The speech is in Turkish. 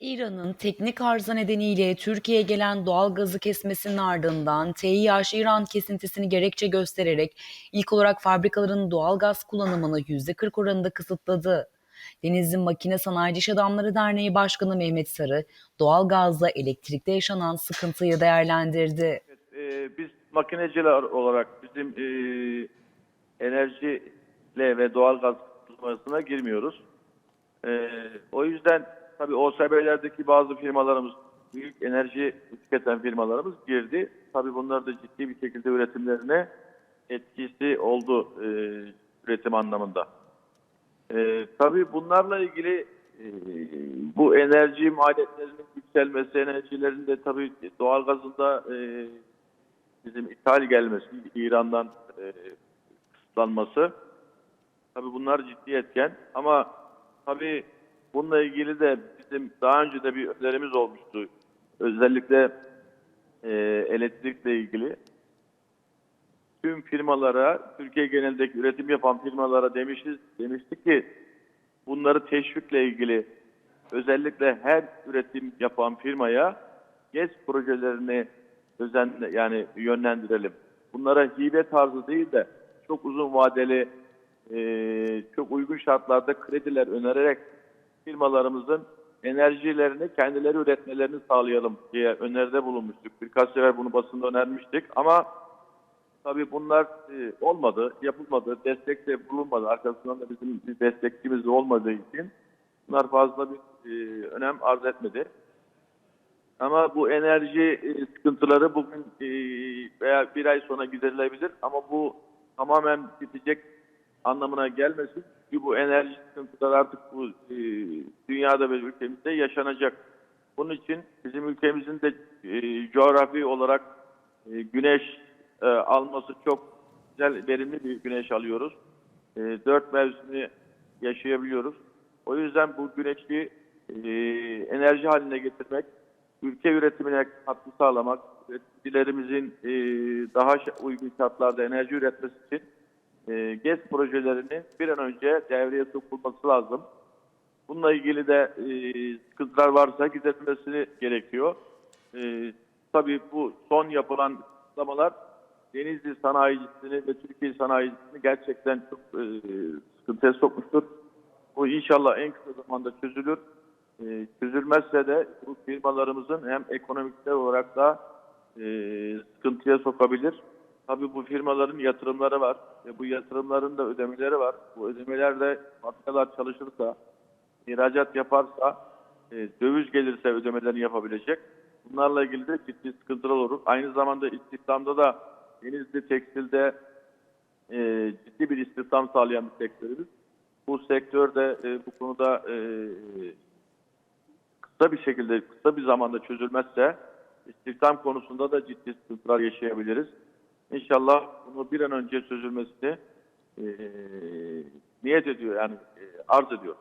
İran'ın teknik arıza nedeniyle Türkiye'ye gelen doğal gazı kesmesinin ardından TİH İran kesintisini gerekçe göstererek ilk olarak fabrikaların doğal gaz kullanımını %40 oranında kısıtladı. Denizli Makine Sanayici İş Adamları Derneği Başkanı Mehmet Sarı, doğal gazla elektrikte yaşanan sıkıntıyı değerlendirdi. Ee, biz makineciler olarak bizim e, enerjiyle ve doğal gaz kullanmasına girmiyoruz. Ee, o yüzden tabii OSB'lerdeki bazı firmalarımız, büyük enerji tüketen firmalarımız girdi. Tabii bunlar da ciddi bir şekilde üretimlerine etkisi oldu e, üretim anlamında. Ee, tabii bunlarla ilgili e, bu enerji maliyetlerinin yükselmesi, enerjilerin de tabii doğalgazında e, bizim ithal gelmesi, İran'dan e, kısıtlanması tabii bunlar ciddi etken ama tabii bununla ilgili de bizim daha önce de bir önerimiz olmuştu. Özellikle e, elektrikle ilgili tüm firmalara, Türkiye genelindeki üretim yapan firmalara demişiz, demiştik ki bunları teşvikle ilgili özellikle her üretim yapan firmaya GES projelerini özenle yani yönlendirelim. Bunlara hibe tarzı değil de çok uzun vadeli e, çok uygun şartlarda krediler önererek firmalarımızın enerjilerini kendileri üretmelerini sağlayalım diye öneride bulunmuştuk. Birkaç sefer bunu basında önermiştik ama Tabii bunlar e, olmadı, yapılmadı, destek de bulunmadı. Arkasından da bizim bir destekçimiz de olmadığı için bunlar fazla bir e, önem arz etmedi. Ama bu enerji e, sıkıntıları bugün veya bir ay sonra giderilebilir ama bu tamamen bitecek anlamına gelmesin. Çünkü bu enerji sıkıntıları artık bu e, dünyada ve ülkemizde yaşanacak. Bunun için bizim ülkemizin de e, coğrafi olarak e, güneş e, alması çok güzel, verimli bir güneş alıyoruz. E, dört mevsimi yaşayabiliyoruz. O yüzden bu güneşi e, enerji haline getirmek, ülke üretimine katkı sağlamak, üreticilerimizin e, daha uygun şartlarda enerji üretmesi için e, GES projelerini bir an önce devreye sokulması lazım. Bununla ilgili de e, sıkıntılar varsa giderilmesi gerekiyor. E, tabii bu son yapılan kısıtlamalar Denizli sanayicisini ve Türkiye sanayicisini gerçekten çok e, sıkıntıya sokmuştur. Bu inşallah en kısa zamanda çözülür. E, çözülmezse de bu firmalarımızın hem ekonomikler olarak da e, sıkıntıya sokabilir. Tabii bu firmaların yatırımları var ve bu yatırımların da ödemeleri var. Bu ödemeler de fabrikalar çalışırsa, ihracat yaparsa, e, döviz gelirse ödemelerini yapabilecek. Bunlarla ilgili de ciddi sıkıntılar olur. Aynı zamanda istihdamda da Denizli Tekstil'de e, ciddi bir istihdam sağlayan bir sektörümüz. Bu sektörde e, bu konuda e, kısa bir şekilde, kısa bir zamanda çözülmezse istihdam konusunda da ciddi sıkıntılar yaşayabiliriz. İnşallah bunu bir an önce çözülmesini e, niyet ediyor yani e, arz ediyor.